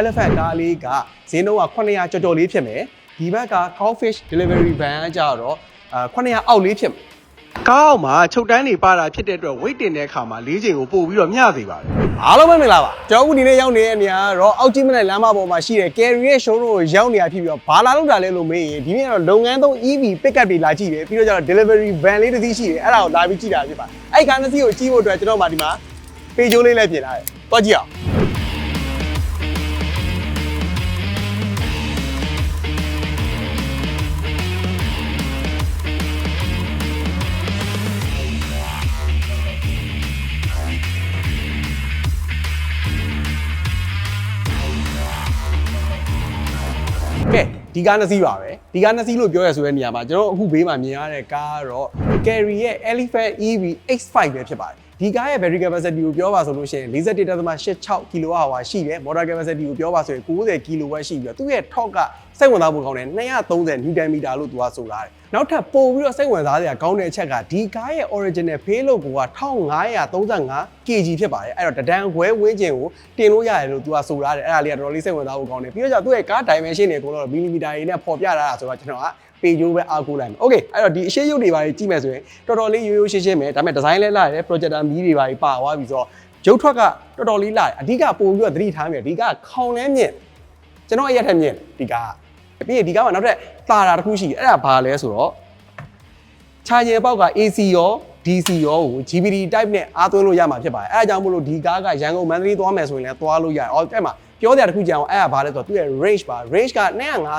elephant ကားလေးကဈေးနှုန်းက900ကျော်ကျော်လေးဖြစ်မယ်ဒီဘက်က cowfish delivery van ကကြတော့အာ900အောက်လေးဖြစ်မယ်ကားအောက်မှာချုပ်တန်းနေပါတာဖြစ်တဲ့အတွက် weight တင်တဲ့အခါမှာလေးချိန်ကိုပို့ပြီးတော့မျှစေပါတယ်အားလုံးပဲမင်္ဂလာပါကျွန်တော်အခုဒီနေ့ရောက်နေတဲ့နေရာကတော့အောက်ကြီးမနဲ့လမ်းမပေါ်မှာရှိတဲ့ Carry ရဲ့ showroom ကိုရောက်နေတာဖြစ်ပြီးတော့ဘာလာလောက်တာလဲလို့မေးရင်ဒီနေ့ကတော့လုပ်ငန်းသုံး EV pickup တွေလာကြည့်တယ်ပြီးတော့ကျတော့ delivery van လေးတစ်စီးရှိတယ်အဲ့ဒါကိုလာပြီးကြည့်တာဖြစ်ပါတယ်အဲ့ကားတစ်စီးကိုကြည့်ဖို့အတွက်ကျွန်တော်မှဒီမှာပေချိုးလေးလည်းပြင်လာတယ်တွားကြည့်အောင် ဒီကားနှစ်စီးပါပဲဒီကားနှစ်စီးလို့ပြောရဆိုတဲ့နေရာမှာကျွန်တော်အခုဘေးမှာမြင်ရတဲ့ကားကတော့ Carry ရဲ့ Elephant EV X5 ပဲဖြစ်ပါတယ်ဒီကားရဲ့ battery capacity ကိုပြောပါဆိုလို့ရှိရင်41.86 kWh ရှိတယ် motor capacity ကိုပြောပါဆိုရင်90 kW ရှိပြီးတော့သူ့ရဲ့ torque က စိတ်ဝင်စားဖို့ကောင်းတယ်230 Nm လို့သူကဆိုလာတယ်နောက်ထပ်ပို့ပြီးတော့စိတ်ဝင်စားစရာကောင်းတဲ့အချက်ကဒီကားရဲ့ original payload က1535 kg ဖြစ်ပါတယ်အဲ့တော့တဒန်ခွဲဝင်းကျင်ကိုတင်လို့ရတယ်လို့သူကဆိုထားတယ်အဲ့ဒါလေးကတော်တော်လေးစိတ်ဝင်စားဖို့ကောင်းတယ်ပြီးတော့ကျသူ့ရဲ့ကား dimension တွေကတော့မီလီမီတာတွေနဲ့ပေါ်ပြထားတာဆိုတော့ကျွန်တော်ကပေကျိုးပဲအားကိုးလိုက်မယ်။ Okay အဲ့တော့ဒီအရှိရုပ်တွေပါကြည့်မယ်ဆိုရင်တော်တော်လေးရိုးရိုးရှင်းရှင်းပဲဒါပေမဲ့ဒီဇိုင်းလဲလာတယ် projector မီးတွေပါပါသွားပြီဆိုတော့ရုပ်ထွက်ကတော်တော်လေးလာတယ်အဓိကပို့ပြီးတော့သတိထားမယ်ဒီကခေါင်လဲမြင့်ကျွန်တော်အရက်ထက်မြင့်ဒီက ပြီးရင်ဒီကမှာနောက်ထပ်တာတာတစ်ခုရှိတယ်အဲ့ဒါဘာလဲဆိုတော့ချာရဲပေါက်က AC ရော DC ရောကို GBD type နဲ့အားသွင်းလို့ရမှာဖြစ်ပါတယ်အဲအကြောင်းမို့လို့ဒီကားကရန်ကုန်မန္တလေးသွားမယ်ဆိုရင်လည်းသွားလို့ရတယ်အော်အဲ့မှာပြောတဲ့အတစ်ခုကြအောင်အဲ့ဒါဘာလဲဆိုတော့သူ့ရဲ့ range ပါ range က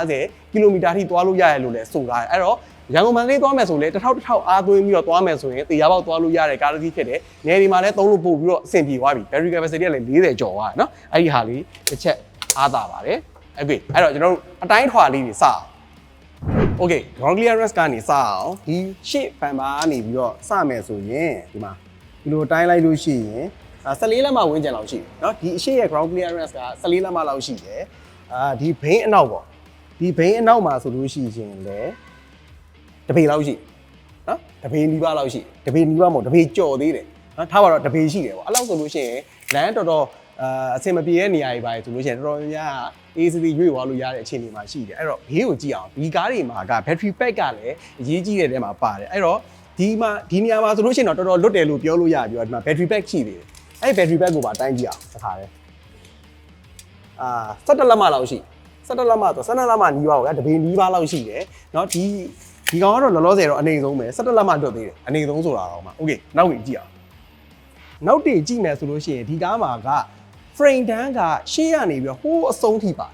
250 km ထိသွားလို့ရတယ်လို့လည်းဆိုထားတယ်အဲ့တော့ရန်ကုန်မန္တလေးသွားမယ်ဆိုရင်တစ်ထောက်တစ်ထောက်အားသွင်းပြီးတော့သွားမယ်ဆိုရင်တရားပေါက်သွားလို့ရတဲ့ကားတစ်စီးဖြစ်တယ်။နယ်ဒီမှာလည်းသုံးလို့ပို့ပြီးတော့အဆင်ပြေသွားပြီ။ battery capacity ကလည်း40ကျော်သွားတယ်နော်။အဲ့ဒီဟာလေးတစ်ချက်အားသာပါတယ်။ Okay အဲ့တော့ကျွန်တော်တို့အတိုင်းထွာလေးတွေစအောင် โอเค ground clearance ကနေစအောင်ဒီရှေ့ဖန်ပါကနေပြီးတော့စမယ်ဆိုရင်ဒီမှာဒီလိုတိုင်းလိုက်လို့ရှိရင်အာ14လက်မဝန်းကျင်လောက်ရှိတယ်เนาะဒီအရှေ့ရဲ့ ground clearance က14လက်မလောက်ရှိတယ်အာဒီဘိန်းအနောက်ပေါ့ဒီဘိန်းအနောက်မှာဆိုလို့ရှိရင်လေတပေလောက်ရှိเนาะတပေနီးပါးလောက်ရှိတပေနီးပါးမဟုတ်တပေကြော်သေးတယ်เนาะထားပါတော့တပေရှိတယ်ပေါ့အဲ့လောက်ဆိုလို့ရှိရင်လမ်းတော်တော် အာအဆင်မပြေတဲ့နေရာတွေပါဆိုလို့ရှိရင်တော်တော်များများ easily ရွေ့သွားလို့ရတဲ့အခြေအနေမှာရှိတယ်အဲ့တော့ဘေးကိုကြည့်အောင်ဒီကားတွေမှာက battery pack ကလည်းအရေးကြီးတဲ့တဲမှာပါတယ်အဲ့တော့ဒီမှာဒီနေရာမှာဆိုလို့ရှိရင်တော့တော်တော်လွတ်တယ်လို့ပြောလို့ရပြီဒီမှာ battery pack ရှိသေးတယ်အဲ့ဒီ battery pack ကိုပါတိုင်းကြည့်အောင်တစ်ခါလဲအာ17လက်မလောက်ရှိ17လက်မဆို17လက်မနီးပါးကိုဗျာတပေနီးပါးလောက်ရှိတယ်เนาะဒီဒီကောင်ကတော့လောလောဆယ်တော့အနေဆုံးပဲ17လက်မတွတ်သေးတယ်အနေဆုံးဆိုတာအောင်ပါโอเคနောက်ကြည့်အောင် နောက်တည်ကြည့်မယ်ဆိုလို့ရှိရင်ဒီကားမှာက frame တန်းကရှေ့ရနေပြီးတော့ဟိုးအဆုံးထိပါ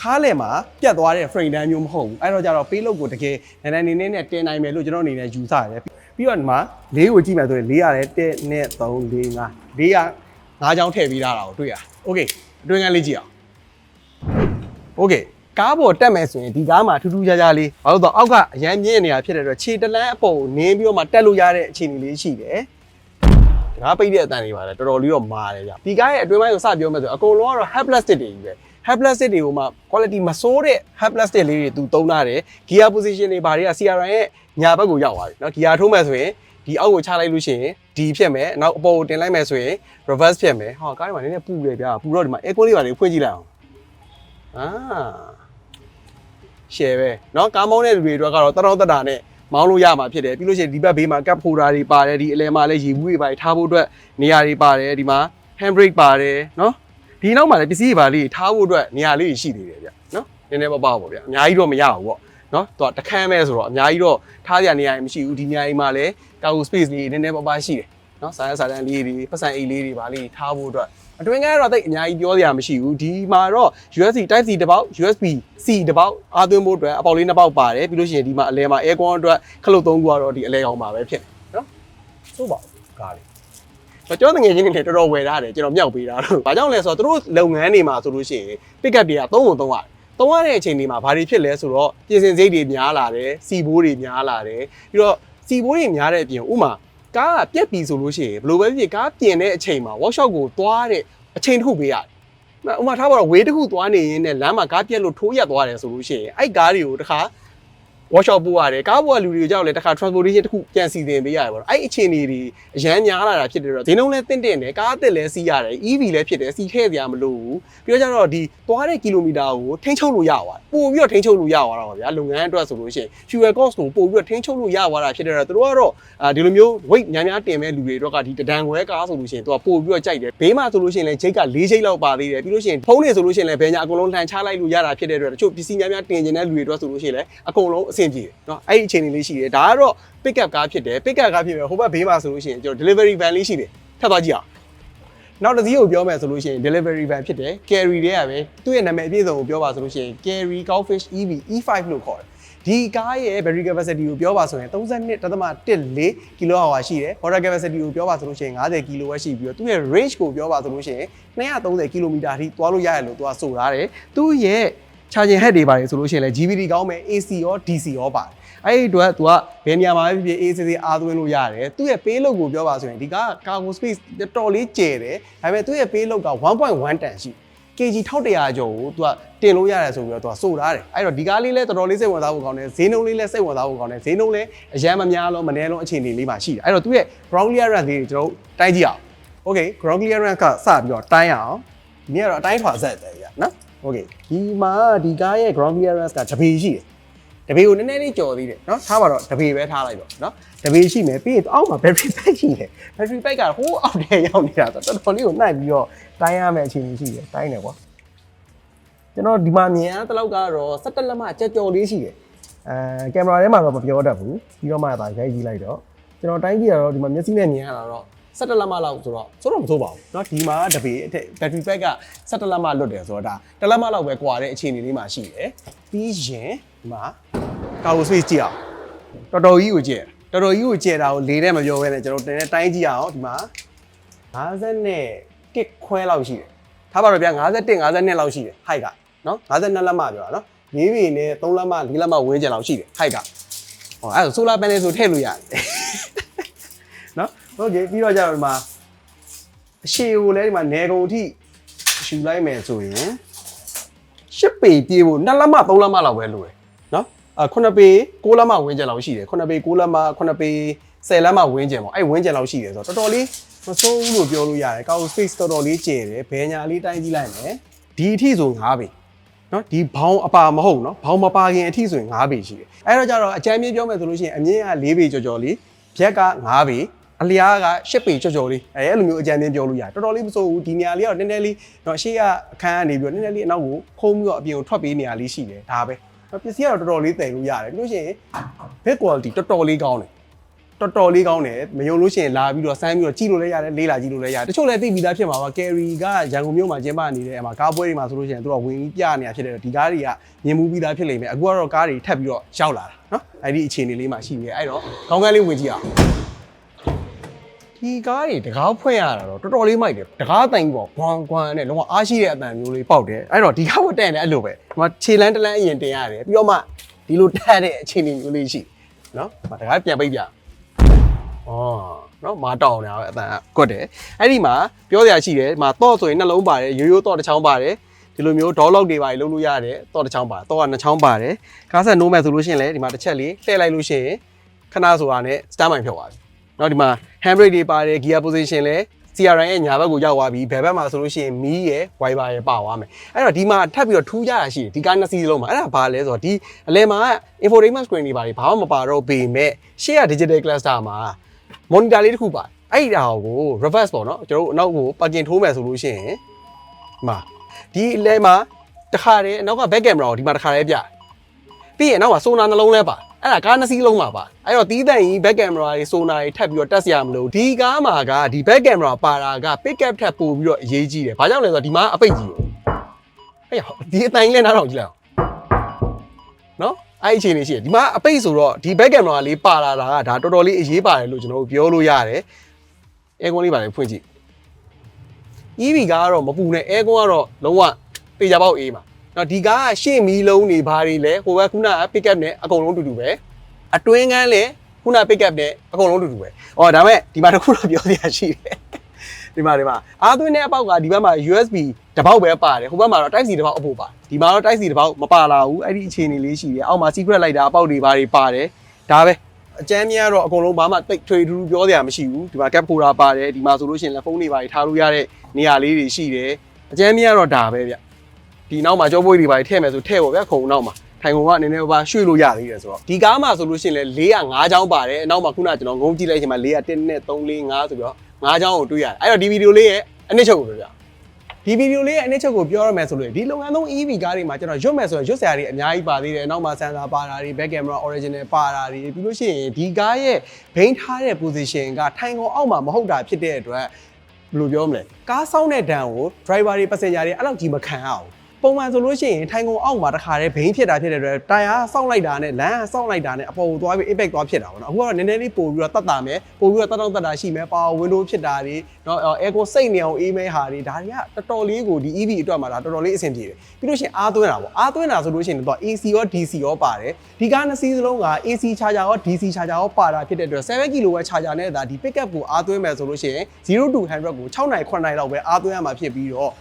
ခါးလည်မှာပြတ်သွားတဲ့ frame တန်းမျိုးမဟုတ်ဘူးအဲ့တော့ကြတော့ payload ကိုတကယ်နည်းနည်းနေနေနဲ့တင်နိုင်မယ်လို့ကျွန်တော်အနေနဲ့ယူဆရတယ်ပြီးတော့ဒီမှာလေးကိုကြည့်မယ်ဆိုရင်လေးရတယ်1 2 3 4 5လေးရငါးချောင်းထည့်ပြီးသားတာကိုတွေ့ရ okay အတွင်းကန်းလေးကြည့်အောင် okay ကားပေါ်တက်မယ်ဆိုရင်ဒီကားမှာထူးထူးခြားခြားလေးဘာလို့လဲဆိုတော့အောက်ကအရန်မြင့်နေတာဖြစ်တဲ့အတွက်ခြေတလန်းအပေါ်ကိုနင်းပြီးတော့မှတက်လို့ရတဲ့အခြေအနေလေးရှိတယ် ငါပိတ်တဲ့အတန်တွေပါလေတော်တော်လေးတော့မာတယ်ဗျဒီကားရဲ့အတွင်းပိုင်းကိုစပြောမယ်ဆိုအကုန်လုံးကတော့ head plastic တွေကြီးပဲ head plastic တွေကိုမှ quality မဆိုးတဲ့ head plastic လေးတွေသူသုံးထားတယ် gear position တွေဘာတွေက CRN ရဲ့ညာဘက်ကိုရောက်သွားပြီเนาะ gear ထိုးမယ်ဆိုရင်ဒီအောက်ကိုချလိုက်လို့ရှိရင်ဒီဖြစ်မယ်နောက်အပေါ်ကိုတင်လိုက်မယ်ဆိုရင် reverse ဖြစ်မယ်ဟောကားတွေမှာနည်းနည်းပူတယ်ဗျာပူတော့ဒီမှာ air con လေးပါလေဖွင့်ကြည့်လိုက်အောင်အာ share ပဲเนาะကားမောင်းတဲ့လူတွေအတွက်ကတော့တတော်တတာနဲ့ မောင်းလို့ရမှာဖြစ်တယ်ပြီးလို့ရှိရင်ဒီဘက်ဘေးမှာကပ်ဖိုတာတွေပါတယ်ဒီအလဲမှာလည်းရေဘူးတွေပါတယ်ထားဖို့အတွက်နေရာတွေပါတယ်ဒီမှာ handbrake ပါတယ်နော်ဒီနောက်မှာလည်းပစ္စည်းတွေပါလေးထားဖို့အတွက်နေရာလေးရှိသေးတယ်ဗျနော်နည်းနည်းပါးပါပေါ့ဗျအများကြီးတော့မရဘူးပေါ့နော်သူကတခမ်းပဲဆိုတော့အများကြီးတော့ထားရနေရာမရှိဘူးဒီနေရာကြီးမှာလည်းကာဂို space လေးနည်းနည်းပါးပါရှိတယ်နော်ဆိုင်ရဆိုင်တန်းလေးတွေပတ်စံအိတ်လေးတွေပါလေးထားဖို့အတွက် အတွင်းကတော့တိတ်အများကြီးပြောစရာမရှိဘူးဒီမှာတော့ USB Type C တစ်ပေါက် USB C တစ်ပေါက်အားသွင်းဖို့အတွက်အပေါက်လေးနှစ်ပေါက်ပါတယ်ပြီးလို့ရှိရင်ဒီမှာအလဲမှာ aircon အတွက်ခလုတ်သုံးခုကတော့ဒီအလဲကောင်ပါပဲဖြစ်တယ်နော်သို့ပါဘူးကားလေးကျွန်တော်တငယ်ချင်းတွေလည်းတော်တော်ဝယ်ထားတယ်ကျွန်တော်မြောက်ပေးတာတော့ဘာကြောင့်လဲဆိုတော့သူတို့လုပ်ငန်းတွေမှာဆိုလို့ရှိရင် pick up တွေကသုံးဖို့သုံးရတယ်သုံးရတဲ့အချိန်တွေမှာဘာတွေဖြစ်လဲဆိုတော့ပြင်ဆင်စိတ်တွေများလာတယ်စီဘိုးတွေများလာတယ်ပြီးတော့စီဘိုးတွေများတဲ့အပြင်ဥမာ ကားကပြက်ပြီဆိုလို့ရှိရင်ဘယ်လိုပဲဖြစ်ဖြစ်ကားပြင်တဲ့အချိန်မှာ workshop ကိုသွားတဲ့အချိန်တစ်ခုပေးရတယ်ဥမာထားပါတော့ဝေးတစ်ခုသွားနေရင်းနဲ့လမ်းမှာကားပြက်လို့ထိုးရက်သွားတယ်ဆိုလို့ရှိရင်အဲ့ကားတွေကိုတခါ workshop ပို့ရတယ်ကားပေါ်ကလူတွေကိုကြောက်လဲတစ်ခါ transportation တစ်ခုပြန်စီစဉ်ပေးရတယ်ပေါ့နော်အဲ့အခြေအနေတွေအရန်များလာတာဖြစ်တယ်တော့ဈေးနှုန်းလဲတင့်တယ်တယ်ကားအသစ်လဲစီးရတယ် EV လဲဖြစ်တယ်စီထည့်စရာမလိုဘူးပြီးတော့ကျတော့ဒီသွားတဲ့ကီလိုမီတာကိုထိန်းချုပ်လို့ရသွားပို့ပြီးတော့ထိန်းချုပ်လို့ရသွားတော့ဗျာလုပ်ငန်းအတွက်ဆိုလို့ရှိရင် fuel cost ကိုပို့ပြီးတော့ထိန်းချုပ်လို့ရသွားတာဖြစ်တယ်တော့သူတို့ကတော့အာဒီလိုမျိုး weight များများတင်မဲ့လူတွေတော့ကဒီတဒံခွဲကားဆိုလို့ရှိရင်သူကပို့ပြီးတော့ကြိုက်တယ်ဘေးမှာဆိုလို့ရှိရင်လဲဂျိတ်က၄ဂျိတ်လောက်ပါသေးတယ်ပြီးလို့ရှိရင်ဖုန်းတွေဆိုလို့ရှိရင်လဲဘယ်ညာအကုန်လုံးလှန်ချလိုက်လို့ရတာဖြစ်တဲ့အတွက်တချို့ပစ္စည်းများများတင်ကျင်တဲ့လူတွေအတွက်ဆိုလို့ရှိရင်လဲအကုန်လုံးအဆင်ပြေနော်အဲ့ဒီအချိန်လေးရှိတယ်ဒါကတော့ pick up ကားဖြစ်တယ် pick up ကားဖြစ်ပြီးဟိုဘက်ဘေးမှာဆိုလို့ရှိရင်ကျွန်တော် delivery van လေးရှိတယ်ထပ်သွားကြည့်အောင်နောက်တစ်စီးကိုပြောမယ်ဆိုလို့ရှိရင် delivery van ဖြစ်တယ် carry တွေကပဲသူ့ရဲ့နာမည်အပြည့်စုံကိုပြောပါဆိုလို့ရှိရင် carry cowfish ev e5 လို့ခေါ်တယ်ဒီကားရဲ့ battery capacity ကိုပြောပါဆိုရင်32.14 kWh ရှိတယ် water capacity ကိုပြောပါဆိုလို့ရှိရင်50 kWh ရှိပြီးတော့သူ့ရဲ့ range ကိုပြောပါဆိုလို့ရှိရင်230 km အထိသွားလို့ရတယ်လို့သူကဆိုထားတယ်သူ့ရဲ့ charging head တွေပါတယ်ဆိုလို့ရှိရင်လည်း GBD ကောင်းမယ် AC ရော DC ရောပါတယ်အဲ့ဒီအတွက် तू ကဘယ်နေရာမှာပဲဖြစ်ဖြစ် AC အားသွင်းလို့ရတယ်သူ့ရဲ့ payload ကိုပြောပါဆိုရင်ဒီက cargo space တော်လေးကျယ်တယ်ဒါပေမဲ့သူ့ရဲ့ payload က1.1 ton ရှိ kg 1100ကျော်ကိုသူကတင်လို့ရတယ်ဆိုပြီးတော့သူကစို့ထားတယ်အဲ့တော့ဒီကားလေးလည်းတော်တော်လေးစိတ်ဝင်စားဖို့ကောင်းတယ်ဈေးနှုန်းလေးလည်းစိတ်ဝင်စားဖို့ကောင်းတယ်ဈေးနှုန်းလည်းအရန်မများလုံးမနည်းလုံးအခြေအနေလေးမှာရှိတယ်အဲ့တော့သူ့ရဲ့ ground clearance လေးကျွန်တော်တိုင်းကြည့်အောင် okay ground clearance ကစပြီးတော့တိုင်းအောင်မြင်ရတော့အတိုင်းထွာဆက်တယ်ကြာနော် okay ဒီမှာဒီကားရဲ့ ground clearance ကတပေရှိတယ်တပေကိုနည်းနည်းလေးကြော်သေးတယ်နော်ထားပါတော့တပေပဲထားလိုက်တော့နော်တပေရှိမယ်ပြီးရင်အောက်မှာ battery pack ရှိတယ် battery pack ကဟိုးအောက်ထဲရောက်နေတာဆိုတော့တော်တော်လေးကိုနှိုက်ပြီးတော့တိုင်းရမယ်အခြေအနေရှိတယ်တိုင်းတယ်ကွာကျွန်တော်ဒီမှာမြင်ရတဲ့လောက်ကတော့17လက်မကြက်ကြော်လေးရှိတယ်အဲကင်မရာထဲမှာတော့မပြောတတ်ဘူးပြီးတော့မှသာရိုက်ကြည့်လိုက်တော့ကျွန်တော်တိုင်းကြည့်ရတော့ဒီမှာမျက်စိနဲ့မြင်ရတာတော့ 17လက်မလောက်ဆိုတော့ဆိုတော့မဆိုးပါဘူးเนาะဒီမှာတပေအထက် battery pack က17လက်မလွတ်တယ်ဆိုတော့ဒါတစ်လက်မလောက်ပဲကွာတဲ့အခြေအနေလေးမှာရှိတယ်ပြီးရင်ဒီမှာကာဝ space ကြည့်အောင်တော်တော်ကြီးကိုကြည့်ရတော်တော်ကြီးကိုကြည့်တာကိုလေးနဲ့မပြောဘဲနဲ့ကျွန်တော်တင်တဲ့တိုင်းကြည့်အောင်ဒီမှာ50နဲ့1ခွဲလောက်ရှိတယ်ထားပါတော့ဗျာ51 52လောက်ရှိတယ် height က နော်52လက်မပြောတာနော်၄ပေနဲ့3လက်မ4လက်မဝင်းကျင်လောက်ရှိတယ် height ကဟောအဲ့ဒါဆိုလာပန်နယ်ဆိုထည့်လို့ရတယ်နော် ဟုတ်ကဲ့ပြီးတော့ကြတော့ဒီမှာအရှိကိုလည်းဒီမှာနေကုန်အထိရှူလိုက်မယ်ဆိုရင်၈ပေပြေးဖို့2လက်မ3လက်မလောက်ပဲလိုတယ်နော်အ9ပေ6လက်မဝင်းကျင်လောက်ရှိတယ်9ပေ6လက်မ9ပေ10လက်မဝင်းကျင်ပေါ့အဲ့ဝင်းကျင်လောက်ရှိတယ်ဆိုတော့တော်တော်လေးမဆိုးဘူးလို့ပြောလို့ရတယ်ကောက် space တော်တော်လေးကျယ်တယ်ဘယ်ညာလေးတိုင်းကြည့်လိုက်မယ်ဒီအထိဆို9ပေနော်ဒီဘောင်းအပါမဟုတ်နော်ဘောင်းမပါခင်အထိဆိုရင်9ပေရှိတယ်အဲ့တော့ကြတော့အကြမ်းမြင့်ပြောမယ်ဆိုလို့ရှိရင်အမြင့်က4ပေကျော်ကျော်လေးဖြက်က9ပေ အလျားက၈ပေကြော်ကြော်လေးအဲလိုမျိုးအကြံဉာဏ်ပြောလို့ရတယ်တော်တော်လေးမစိုးဘူးဒီနေရာလေးကတော့နည်းနည်းလေးတော့ရှေ့ကအခန်းကနေပြီးတော့နည်းနည်းလေးအနောက်ကိုခုံးပြီးတော့အပြင်ကိုထွက်ပေးနေရလေးရှိတယ်ဒါပဲပစ္စည်းကတော့တော်တော်လေးတည်လို့ရတယ်ပြီးလို့ရှိရင် big quality တော်တော်လေးကောင်းတယ်တော်တော်လေးကောင်းတယ်မယုံလို့ရှိရင်လာပြီးတော့ဆမ်းပြီးတော့ကြည့်လို့လည်းရတယ်လေးလာကြည့်လို့လည်းရတယ်တချို့လည်းသိပြီးသားဖြစ်မှာပါကယ်ရီကရန်ကုန်မြို့မှာကျင်းပနေတဲ့အမှာကားပွဲတွေမှာဆိုလို့ရှိရင်သူတို့ကဝင်ပြီးပြနေတာဖြစ်တယ်ဒီကားတွေကမြင်မှုပြီးသားဖြစ်နေမယ်အခုကတော့ကားတွေထပ်ပြီးတော့ရောက်လာတာနော်အဲ့ဒီအခြေအနေလေးမှာရှိနေအဲ့တော့ခေါင်းကန်းလေးဝင်ကြည့်အောင် ဒီကားတွေတကားဖွင့်ရတာတော့တော်တော်လေးမိုက်တယ်တကားတိုင်ပေါ့ဂွမ်ဂွမ်နဲ့လုံးဝအားရှိတဲ့အတန်မျိုးလေးပေါက်တယ်အဲ့တော့ဒီကားကိုတက်ရင်လည်းအဲ့လိုပဲဒီမှာခြေလန်းတလန်းအရင်တင်ရတယ်ပြီးတော့မှဒီလိုထက်တဲ့အခြေအနေမျိုးလေးရှိနော်တကားပြန်ပိတ်ပြဩနော်မာတောင်းနေတာပဲအတန်ကွက်တယ်အဲ့ဒီမှာပြောစရာရှိတယ်ဒီမှာတော့ဆိုရင်နှလုံးပါတယ်ရိုးရိုးတော့တစ်ချောင်းပါတယ်ဒီလိုမျိုးဒေါလောက်တွေပါလုံးလို့ရတယ်တော့တစ်ချောင်းပါတော့ကနှစ်ချောင်းပါတယ်ကားဆက်နိုးမဲ့ဆိုလို့ရှိရင်လည်းဒီမှာတစ်ချက်လေးလှည့်လိုက်လို့ရှိရင်ခဏဆိုတာနဲ့စတမ်းမိုင်ဖြုတ်သွားပြီ နောက်ဒီမှာ handbrake တွေပါတယ် gear position လည်း CRI ရဲ့ညာဘက်ကိုရောက်သွားပြီးဘယ်ဘက်မှာဆိုလို့ရှိရင်မီးရယ် wiper ရယ်ပါသွားမယ်အဲ့တော့ဒီမှာထပ်ပြီးတော့ထူးကြတာရှိတယ်ဒီကားနှစ်စီးလုံးမှာအဲ့ဒါဘာလဲဆိုတော့ဒီအလဲမှာ infotainment screen တွေပါတယ်ဘာမှမပါတော့ပေမဲ့ရှေ့က digital cluster မှာ monitor လေးတစ်ခုပါတယ်အဲ့ဒါကို reverse ပေါ့နော်ကျွန်တော်တို့အနောက်ကို parking ထိုးမယ်ဆိုလို့ရှိရင်ဒီမှာဒီအလဲမှာတခါတည်းအနောက်က back camera ကိုဒီမှာတခါတည်းပြပြီးရင်အနောက်က sonar နှလုံးလဲပါတယ် အဲ့ဒါကားနှစ်စီးလုံးမှာပါအဲ့တော့တီးတန့်ကြီး back camera တွေ sonar တွေထပ်ပြီးတော့တက်စရာမလိုဒီကားမှာကဒီ back camera ပါတာက pick up ထပ်ပို့ပြီးတော့အရေးကြီးတယ်ဘာကြောင့်လဲဆိုတော့ဒီမှာအပိတ်ကြီးကိုဟဲ့ဒီအတိုင်းလဲနားထောင်ကြည့်လိုက်အောင်နော်အဲ့ဒီအခြေအနေရှိတယ်ဒီမှာအပိတ်ဆိုတော့ဒီ back camera လေးပါလာတာကဒါတော်တော်လေးအရေးပါတယ်လို့ကျွန်တော်တို့ပြောလို့ရတယ် air con လေးပါလေဖွင့်ကြည့် EV ကားကတော့မပူနဲ့ air con ကတော့လုံးဝပေကြပေါက်အေးမှာ နော်ဒီကားကရှေ့မီးလုံးတွေဘာတွေလဲဟိုဘက်ခုနက pick up နဲ့အကုန်လုံးတူတူပဲအတွင်းကန်းလည်းခုန pick up နဲ့အကုန်လုံးတူတူပဲဩဒါမဲ့ဒီမှာတစ်ခုတော့ပြောစရာရှိတယ်ဒီမှာဒီမှာအားသွင်းတဲ့အပေါက်ကဒီဘက်မှာ USB တစ်ပေါက်ပဲပါတယ်ဟိုဘက်မှာတော့ Type C တစ်ပေါက်အပို့ပါဒီမှာတော့ Type C တစ်ပေါက်မပါလာဘူးအဲ့ဒီအခြေအနေလေးရှိတယ်အောက်မှာ secret လိုက်တာအပေါက်တွေဘာတွေပါတယ်ဒါပဲအကျမ်းမြတ်တော့အကုန်လုံးဘာမှတိတ်ထွေထူးထူးပြောစရာမရှိဘူးဒီမှာ cap holder ပါတယ်ဒီမှာဆိုလို့ရှိရင်လည်းဖုန်းတွေဘာတွေထားလို့ရတဲ့နေရာလေးတွေရှိတယ်အကျမ်းမြတ်တော့ဒါပဲဗျ ဒီနောက်မှာကြောပွေးတွေဘာတွေထည့်မယ်ဆိုထည့်ပေါ့ဗျခုံနောက်မှာထိုင်ကုန်ကအနေနဲ့ဘာရွှေ့လို့ရသေးတယ်ဆိုတော့ဒီကားမှာဆိုလို့ရှိရင်လည်း405ချောင်းပါတယ်အနောက်မှာခုနကကျွန်တော်ငုံကြည့်လိုက်ချိန်မှာ401နဲ့3 4 5ဆိုပြီးတော့5ချောင်းကိုတွေ့ရတယ်အဲ့တော့ဒီဗီဒီယိုလေးရဲ့အနည်းချုပ်ကိုပြောပြဒီဗီဒီယိုလေးရဲ့အနည်းချုပ်ကိုပြောရမယ်ဆိုလို့ဒီလုပ်ငန်းသုံး EV ကားတွေမှာကျွန်တော်ရွတ်မယ်ဆိုရင်ရွတ်စရာတွေအများကြီးပါသေးတယ်နောက်မှာ sensor ပါတာတွေ back camera original ပါတာတွေပြီးလို့ရှိရင်ဒီကားရဲ့ဘိန်းထားတဲ့ position ကထိုင်ကုန်အောက်မှာမဟုတ်တာဖြစ်တဲ့အတွက်ဘယ်လိုပြောမလဲကားဆောင်းတဲ့ဒဏ်ကို driver တွေ passenger တွေအဲ့လောက်ကြီးမခံရအောင် ပုံမှန်ဆိုလို့ရှိရင်ထိုင်ကုန်အောက်မှာတခါတည်းဘိန်းဖြစ်တာဖြစ်တဲ့အတွက်တိုင်ယာဆောင်းလိုက်တာနဲ့လမ်းကဆောင်းလိုက်တာနဲ့အပေါ်ကိုသွားပြီး impact သွားဖြစ်တာပေါ့နော်အခုကတော့နည်းနည်းလေးပို့ပြီးတော့တတ်တာမယ်ပို့ပြီးတော့တတ်တော့တတ်တာရှိမယ် power window ဖြစ်တာတွေနော် aircon စိတ်နေအောင်အေးမဲဟာတွေဒါတွေကတော်တော်လေးကိုဒီ EV အတွက်မှာဒါတော်တော်လေးအဆင်ပြေတယ်ပြီးလို့ရှိရင်အားသွင်းတာပေါ့အားသွင်းတာဆိုလို့ရှိရင်တော့ AC ရော DC ရောပါတယ်ဒီကားနှစ်စီးစလုံးက AC charger ရော DC charger ရောပါတာဖြစ်တဲ့အတွက်7 kW charger နဲ့ဒါဒီ pickup ကိုအားသွင်းမယ်ဆိုလို့ရှိရင်0 to 100ကို6နိုင်9နိုင်လောက်ပဲအားသွင်းရမှာဖြစ်ပြီးတော့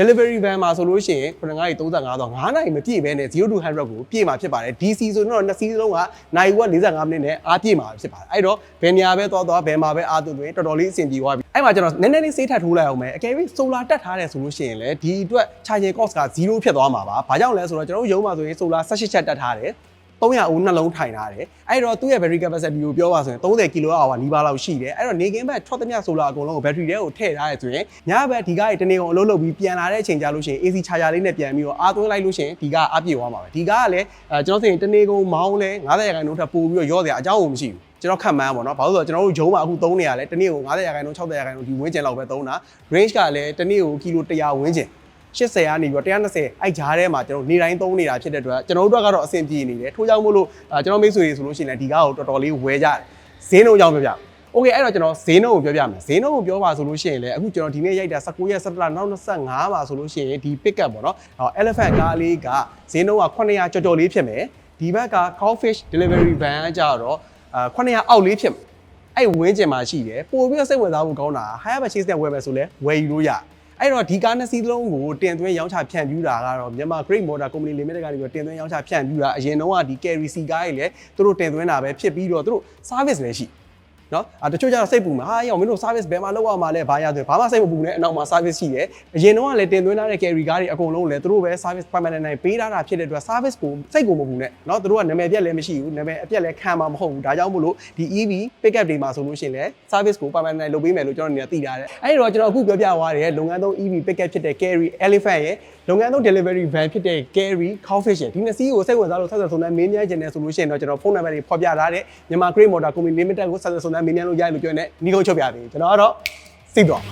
delivery van မှာဆိုလို့ရှိရင်9နာရီ35တော့9နာရီမပြည့်ဘဲနဲ့0 to 100ကိုပြည့်မှာဖြစ်ပါတယ် DC ဆိုတော့နှစ်စီးစလုံးကနိုင်ဝက်45မိနစ်နဲ့အားပြည့်မှာဖြစ်ပါတယ်အဲ့တော့ဘယ်နေရာပဲသွားသွားဘယ်မှာပဲအားသွင်းသွင်းတော်တော်လေးအဆင်ပြေသွားပြီအဲ့မှာကျွန်တော်နည်းနည်းလေးစေးထပ်ထိုးလိုက်အောင်မယ်အကယ်၍ solar တက်ထားတယ်ဆိုလို့ရှိရင်လည်းဒီအတွက် charging cost က0ဖြစ်သွားမှာပါဘာကြောင့်လဲဆိုတော့ကျွန်တော်တို့ရုံးမှာဆိုရင် solar 18ချက်တက်ထားတယ် 300ဦးနှလုံးထိုင်ထားတယ်အဲ့တော့သူ့ရဲ့ battery capacity ကိုပြောပါဆိုရင်30 kWh နီးပါးလောက်ရှိတယ်အဲ့တော့နေကင်းဘက်ထွက်သမျှ solar အကုန်လုံးကို battery ထဲကိုထည့်ထားရဆိုရင်ညဘက်ဒီကားရဲ့တနေကုန်အလုပ်လုပ်ပြီးပြန်လာတဲ့အချိန်ကြာလို့ရှိရင် AC charger လေးနဲ့ပြန်ပြီးတော့အားသွင်းလိုက်လို့ရှိရင်ဒီကားအပြည့်သွားမှာပဲဒီကားကလည်းအဲကျွန်တော်ဆိုရင်တနေကုန်မောင်းလဲ90ရာခိုင်နှုန်းထပ်ပို့ပြီးတော့ရော့စရာအကြောင်းကိုမရှိဘူးကျွန်တော်ခန့်မှန်းပါတော့ဘာလို့လဲဆိုတော့ကျွန်တော်တို့ဂျုံးမှာအခုသုံးနေရလဲတနေ့ကို90ရာခိုင်နှုန်း60ရာခိုင်နှုန်းဒီဝင်းကျင်လောက်ပဲသုံးတာ range ကလည်းတနေ့ကိုကီလို100ဝန်းကျင် 80ကနေပြီးတော့120အဲ့ဂျားထဲမှာကျွန်တော်နေတိုင်းသုံးနေတာဖြစ်တဲ့အတွက်ကျွန်တော်တို့ကတော့အဆင်ပြေနေတယ်ထို့ကြောင့်မို့လို့အာကျွန်တော်မိတ်ဆွေတွေဆိုလို့ရှိရင်လည်းဒီကားကိုတော်တော်လေးဝယ်ကြတယ်ဈေးနှုန်းကြောင့်ပြောပြโอเคအဲ့တော့ကျွန်တော်ဈေးနှုန်းကိုပြောပြမယ်ဈေးနှုန်းကိုပြောပါဆိုလို့ရှိရင်လည်းအခုကျွန်တော်ဒီနေ့ရိုက်တာ19ရက်17လနောက်25ပါဆိုလို့ရှိရင်ဒီ pick up ပေါ့နော်ဟော elephant ကားလေးကဈေးနှုန်းက900ကျော်ကျော်လေးဖြစ်မယ်ဒီဘက်က cowfish delivery van ကကြတော့အာ900အောက်လေးဖြစ်မယ်အဲ့ဝင်းကျင်မှာရှိတယ်ပို့ပြီးတော့စိတ်ဝင်စားဖို့ကောင်းတာ higher purchase နဲ့ဝယ်မယ်ဆိုလဲဝယ်ယူလို့ရ အဲ့တော့ဒီကားနှစ်စီးလုံးကိုတင်သွင်းရောင်းချဖြန့်ဖြူးတာကတော့မြန်မာ Great Motor Company Limited ကနေပြီးတော့တင်သွင်းရောင်းချဖြန့်ဖြူးတာအရင်တော့ကဒီ Carry C ကားကြီးလည်းသူတို့တင်သွင်းတာပဲဖြစ်ပြီးတော့သူတို့ service လည်းရှိ နော်အတချို့ကျတော့စိတ်ပူမှာဟာရောမင်းတို့ service ဘယ်မှာလောက်ရမှာလဲဘာရဆိုဘာမှစိတ်မပူနဲ့အနောက်မှာ service ရှိတယ်အရင်တော့ကလည်းတင်သွင်းထားတဲ့ carry ကားတွေအကုန်လုံးလည်းသူတို့ပဲ service permanent နိုင်ပေးထားတာဖြစ်တဲ့အတွက် service ကိုစိတ်ကိုမပူနဲ့နော်သူတို့ကနာမည်ပြက်လည်းမရှိဘူးနာမည်အပြက်လည်းခံမှာမဟုတ်ဘူးဒါကြောင့်မို့လို့ဒီ EV pickup တွေမှာဆိုလို့ရှိရင်လည်း service ကို permanent နိုင်လုပ်ပေးမယ်လို့ကျွန်တော်အနေနဲ့သိထားတယ်အဲဒီတော့ကျွန်တော်အခုပြောပြသွားတဲ့လုပ်ငန်းသုံး EV pickup ဖြစ်တဲ့ carry elephant ရဲ့လုပ်ငန်းသုံး delivery van ဖြစ်တဲ့ carry cowfish ရဲ့ဒီနှစ်စီးကိုစိတ်ဝင်စားလို့ဆက်ဆက်ဆုံးနဲ့မင်းမြန်းကျင်တယ်ဆိုလို့ရှိရင်တော့ကျွန်တော်ဖုန်းနံပါတ်တွေဖော်ပြထားတဲ့မြန်မာ Great Motor Company Limited ကိုဆက်ဆက်ဆုံးနဲ့မင်းမြန်းလို့ရရလို့ပြောနေညီကုန်းချုပ်ပြပေးကျွန်တော်ကတော့စိတ်တော့